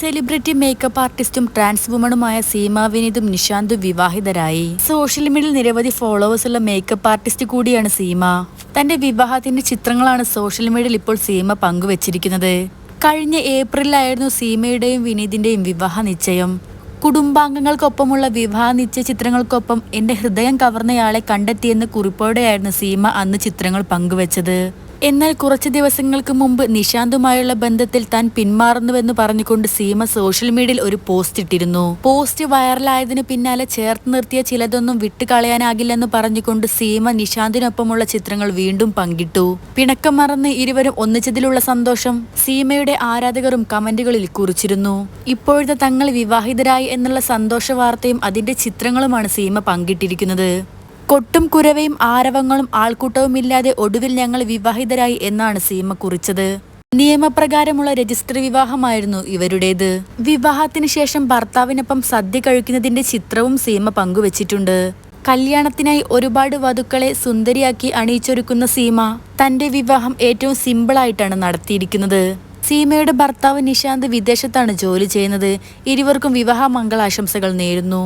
Celebrity makeup ആർട്ടിസ്റ്റും trans വുമണുമായ സീമ വിനീതും നിശാന്തും വിവാഹിതരായി. സോഷ്യൽ മീഡിയയിൽ നിരവധി ഫോളോവേഴ്സ് ഉള്ള മേക്കപ്പ് ആർട്ടിസ്റ്റ് കൂടിയാണ് സീമ. തന്റെ വിവാഹത്തിന്റെ ചിത്രങ്ങളാണ് സോഷ്യൽ മീഡിയയിൽ ഇപ്പോൾ സീമ പങ്കുവച്ചിരിക്കുന്നത്. കഴിഞ്ഞ ഏപ്രിലായിരുന്നു സീമയുടെയും വിനീതിന്റെയും വിവാഹ നിശ്ചയം. കുടുംബാംഗങ്ങൾക്കൊപ്പമുള്ള വിവാഹ നിശ്ചയ ചിത്രങ്ങൾക്കൊപ്പം എന്റെ ഹൃദയം കവർന്നയാളെ കണ്ടെത്തിയെന്ന് കുറിപ്പോടെയായിരുന്നു സീമ അന്ന് ചിത്രങ്ങൾ പങ്കുവച്ചത്. എന്നാൽ കുറച്ച് ദിവസങ്ങൾക്ക് മുമ്പ് നിശാന്തുമായുള്ള ബന്ധത്തിൽ താൻ പിന്മാറുന്നുവെന്ന് പറഞ്ഞുകൊണ്ട് സീമ സോഷ്യൽ മീഡിയയിൽ ഒരു പോസ്റ്റ് ഇട്ടിരുന്നു. പോസ്റ്റ് വൈറലായതിനു പിന്നാലെ ചേർത്ത് നിർത്തിയ ചിലതൊന്നും വിട്ടുകളയാനാകില്ലെന്ന് പറഞ്ഞുകൊണ്ട് സീമ നിശാന്തിനൊപ്പമുള്ള ചിത്രങ്ങൾ വീണ്ടും പങ്കിട്ടു. പിണക്കം മറന്ന് ഇരുവരും ഒന്നിച്ചതിലുള്ള സന്തോഷം സീമയുടെ ആരാധകരും കമന്റുകളിൽ കുറിച്ചിരുന്നു. ഇപ്പോഴത്തെ തങ്ങൾ വിവാഹിതരായി എന്നുള്ള സന്തോഷ വാർത്തയും അതിന്റെ ചിത്രങ്ങളുമാണ് സീമ പങ്കിട്ടിരിക്കുന്നത്. കൊട്ടും കുരവയും ആരവങ്ങളും ആൾക്കൂട്ടവുമില്ലാതെ ഒടുവിൽ ഞങ്ങൾ വിവാഹിതരായി എന്നാണ് സീമ കുറിച്ചത്. നിയമപ്രകാരമുള്ള രജിസ്റ്റർ വിവാഹമായിരുന്നു ഇവരുടേത്. വിവാഹത്തിന് ശേഷം ഭർത്താവിനൊപ്പം സദ്യ കഴിക്കുന്നതിന്റെ ചിത്രവും സീമ പങ്കുവച്ചിട്ടുണ്ട്. കല്യാണത്തിനായി ഒരുപാട് വധുക്കളെ സുന്ദരിയാക്കി അണിയിച്ചൊരുക്കുന്ന സീമ തന്റെ വിവാഹം ഏറ്റവും സിമ്പിളായിട്ടാണ് നടത്തിയിരിക്കുന്നത്. സീമയുടെ ഭർത്താവ് നിശാന്ത് വിദേശത്താണ് ജോലി ചെയ്യുന്നത്. ഇരുവർക്കും വിവാഹ മംഗളാശംസകൾ നേരുന്നു.